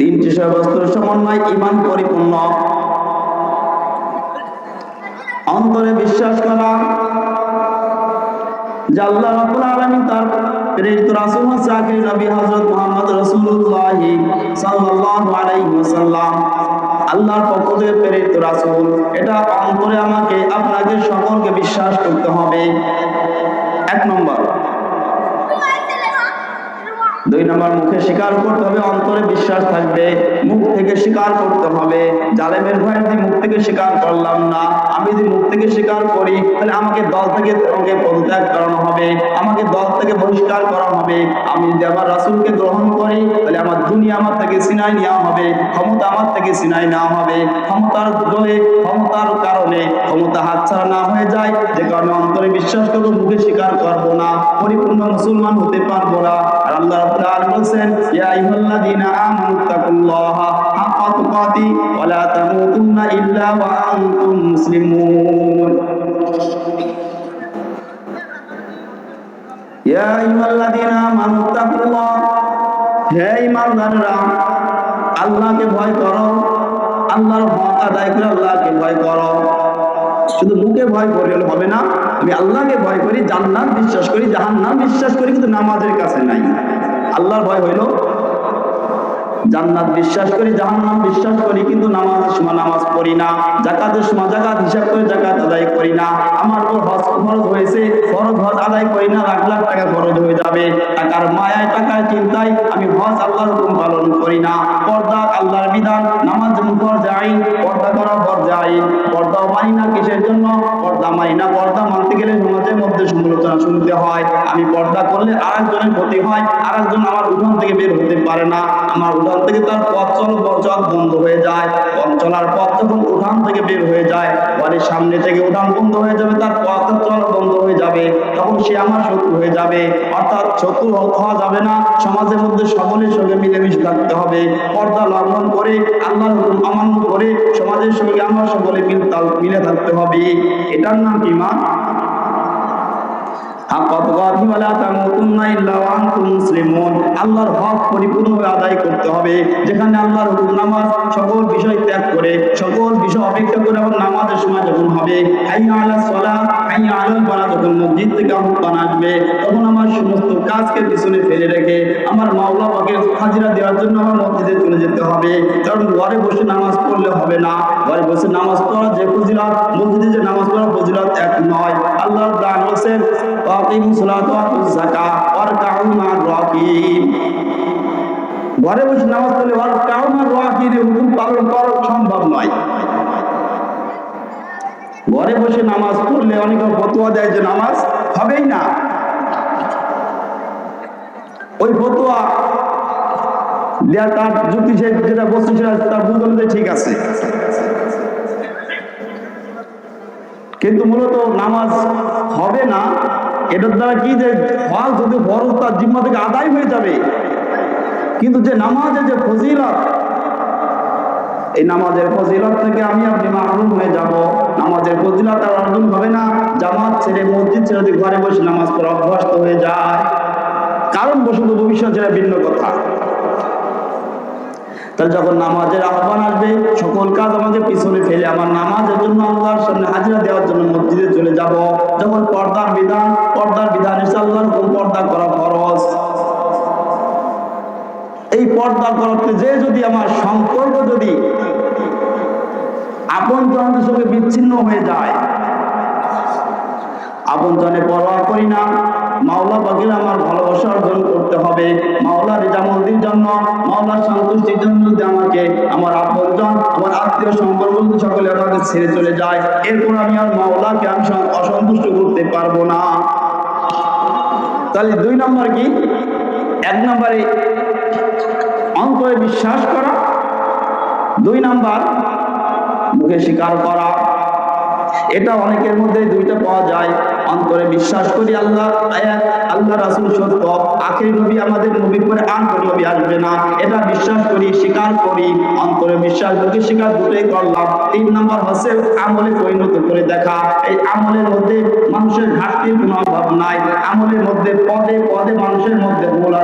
তিনটি বিষয়বস্তুর সমন্বয় ইমান পরিপূর্ণ। অন্তরে বিশ্বাস করা। আল্লাহ রাব্বুল আলামিন তার প্রেরিত রাসূল আখির নবী হযরত মুহাম্মদ রাসূলুল্লাহ সাল্লাল্লাহু আলাইহি ওয়াসাল্লাম। আল্লাহর পক্ষ থেকে প্রেরিত রাসূল। এটা অন্তরে আমাকে, আপনাকে সকলকে বিশ্বাস করতে হবে। এক নম্বর। দুই নম্বর মুখে স্বীকার করতে হবে, অন্তরে বিশ্বাস থাকবে, মুখ থেকে স্বীকার করতে হবে। জালেমের ভয় যদি মুখ থেকে স্বীকার করলাম না, আমি যদি মুখ থেকে স্বীকার করি, তাহলে আমাকে দল থেকে আমাকে পদত্যাগ করানো হবে, আমাকে দল থেকে বহিষ্কার করা হবে। আমি যদি আমার রাসুলকে গ্রহণ করি, তাহলে আমার দুনিয়া আমার থেকে সিনাই নেওয়া হবে, ক্ষমতা আমার থেকে সিনাই নেওয়া হবে। ক্ষমতার জলে ক্ষমতার কারণে ক্ষমতা হাতছাড়া না হয়ে যায়, যে কারণে অন্তরে বিশ্বাস করব, মুখে স্বীকার করব না, পরিপূর্ণ মুসলমান হতে পারব না। আর আল্লাহ আল্লাহকে ভয় করো, আল্লাহর হক আদায় করে আল্লাহকে ভয় করো। শুধু মুখে ভয় করলে হবে না, আমি আল্লাহকে ভয় করি, জান্নাত বিশ্বাস করি, জাহান্নাম বিশ্বাস করি, কিন্তু নামাজের কাছে নাই। আল্লাহর ভয় হইল। জান্নাত বিশ্বাস করি, জাহান্নাম বিশ্বাস করি, কিন্তু নামাজের সময় নামাজ পড়ি না। জাকাতের সময় জাকাত হিসাব করে জাকাত আদায় করি না। আমার উপর হজ ফরজ হয়েছে, ফরজ হজ আদায় করি না, লাখ লাখ টাকা খরচ হয়ে যাবে। টাকার মায়ায়, টাকার চিন্তায় আমি হজ আল্লাহর হুকুম পালন করি না। পর্দা আল্লাহর বিধান, নামাজ মুখর যাই পর্দা কিসের জন্য? পর্দা মাইনা, পর্দা গেলে মধ্যে সমালোচনা শুনতে হয়। আমি পর্দা ক্ষতি হয় আমার উঠান থেকে বের হতে পারে না। আমার থেকে তার পথ চল পথ বন্ধ হয়ে যায় পথ চলার পথ যখন উঠান থেকে বের হয়ে যায়, বাড়ির সামনে থেকে উঠান বন্ধ হয়ে যাবে, তার পথ চল বন্ধ হয়ে যাবে, তখন সে আমার শত্রু হয়ে যাবে, অর্থাৎ শত্রু হওয়া যাবে না, সমাজের মধ্যে সকলের সঙ্গে মিলেমিশে থাকতে হবে, পর্দা লঙ্ঘন করে, আল্লাহর হুকুম অমান্য করে, সমাজের সঙ্গে আমার সকলে মিল থাকতে হবে, এটার নাম মা আল্লাহর হক পরিপূর্ণভাবে আদায় করতে হবে। যেখানে আল্লাহর নামাজ সকল বিষয় ত্যাগ করে, সকল বিষয় অপেক্ষা করে আবার নামাজের সময় যখন হবে, হাইয়া আলা সলা, হাইয়া আলাল ফালাহ যখন মসজিদ থেকে আহ্বান আসবে, তখন আমার সমস্ত কাজকে পিছনে ফেলে রেখে আমার মাওলা হাজিরা দেওয়ার জন্য আমার মসজিদে চলে যেতে হবে। কারণ ঘরে বসে নামাজ পড়লে হবে না। ঘরে বসে নামাজ পড়া যে ফজিলত, মসজিদে যে নামাজ পড়া ফজিলত এক নয়। আল্লাহর দান বলেছেন ঘরে বসে নামাজ পড়লে ওয়ারকাউ মা'র হুকুম পালন করা সম্ভব নয়। ঘরে বসে নামাজ পড়লে অনেকে ফতোয়া দেয় যে নামাজ হবেই না। ওই ফতোয়া দেয়া তার যুক্তি সে যেটা বস্তু সেটা তার বুঝ অনুযায়ী ঠিক আছে। কিন্তু মূলত নামাজ হবে না। এটার দ্বারা কি যে হজ যদি ফরজ তার জিম্মা থেকে আদায় হয়ে যাবে? কিন্তু যে নামাজের যে ফজিলত, এই নামাজের ফজিলত থেকে আমি আপনি মাহরুম হয়ে যাব। নামাজের ফজিলত আর অর্জন হবে না। জামাত ছেড়ে মসজিদ ছেড়ে যদি ঘরে বসে নামাজ পড়া অভ্যস্ত হয়ে যায়। কারণ বসত ভবিষ্যৎ সেটা ভিন্ন কথা। তাহলে যখন নামাজের আহ্বান আসবে, সকল কাজ আমাকে পিছনে ফেলে আমার নামাজের জন্য আল্লাহর সামনে হাজিরা দেওয়ার জন্য মসজিদে চলে যাব। যখন পর্দার বিধান পর্দার বিধান আল্লাহর হুকুম পর্দা করা ফরজ। এই পর্দা করতে যে যদি আমার সম্পর্ক যদি আপন জনের সঙ্গে বিচ্ছিন্ন হয়ে যায়, আপন জনে পরোয়া করি না, মাওলা পাখির আমার ভালোবাসা অর্জন করতে হবে। মাওলা রেজামন্দির জন্য মাওলার সন্তুষ্টির জন্য যদি আমাকে, আমার আপনজন আমার আত্মীয় সম্পর্ক যদি সকলে আমাকে ছেড়ে চলে যায়, এরপর আমি আর মাওলাকে আমি অসন্তুষ্ট করতে পারব না। তাহলে দুই নম্বর কি? এক নম্বরে অন্তরে বিশ্বাস করা দুই নাম্বার মুখে স্বীকার করা এটা অনেকের মধ্যে দুইটা পাওয়া যায়। অন্তরে বিশ্বাস করি আল্লাহ আল্লাহ রাসূল সত্য। আখেরি নবী আমাদের নবীর পরে আর কোনো নবী আসবে না। এটা বিশ্বাস করি, স্বীকার করি, অন্তরে বিশ্বাস মুখে স্বীকার দুটোই করলাম। তিন নম্বর হচ্ছে আমলে পরিণত করে দেখা। এই আমলের মধ্যে মানুষের ঘাটতির কোনো অভাব নাই। আমলের মধ্যে পদে পদে মানুষের মধ্যে ভুল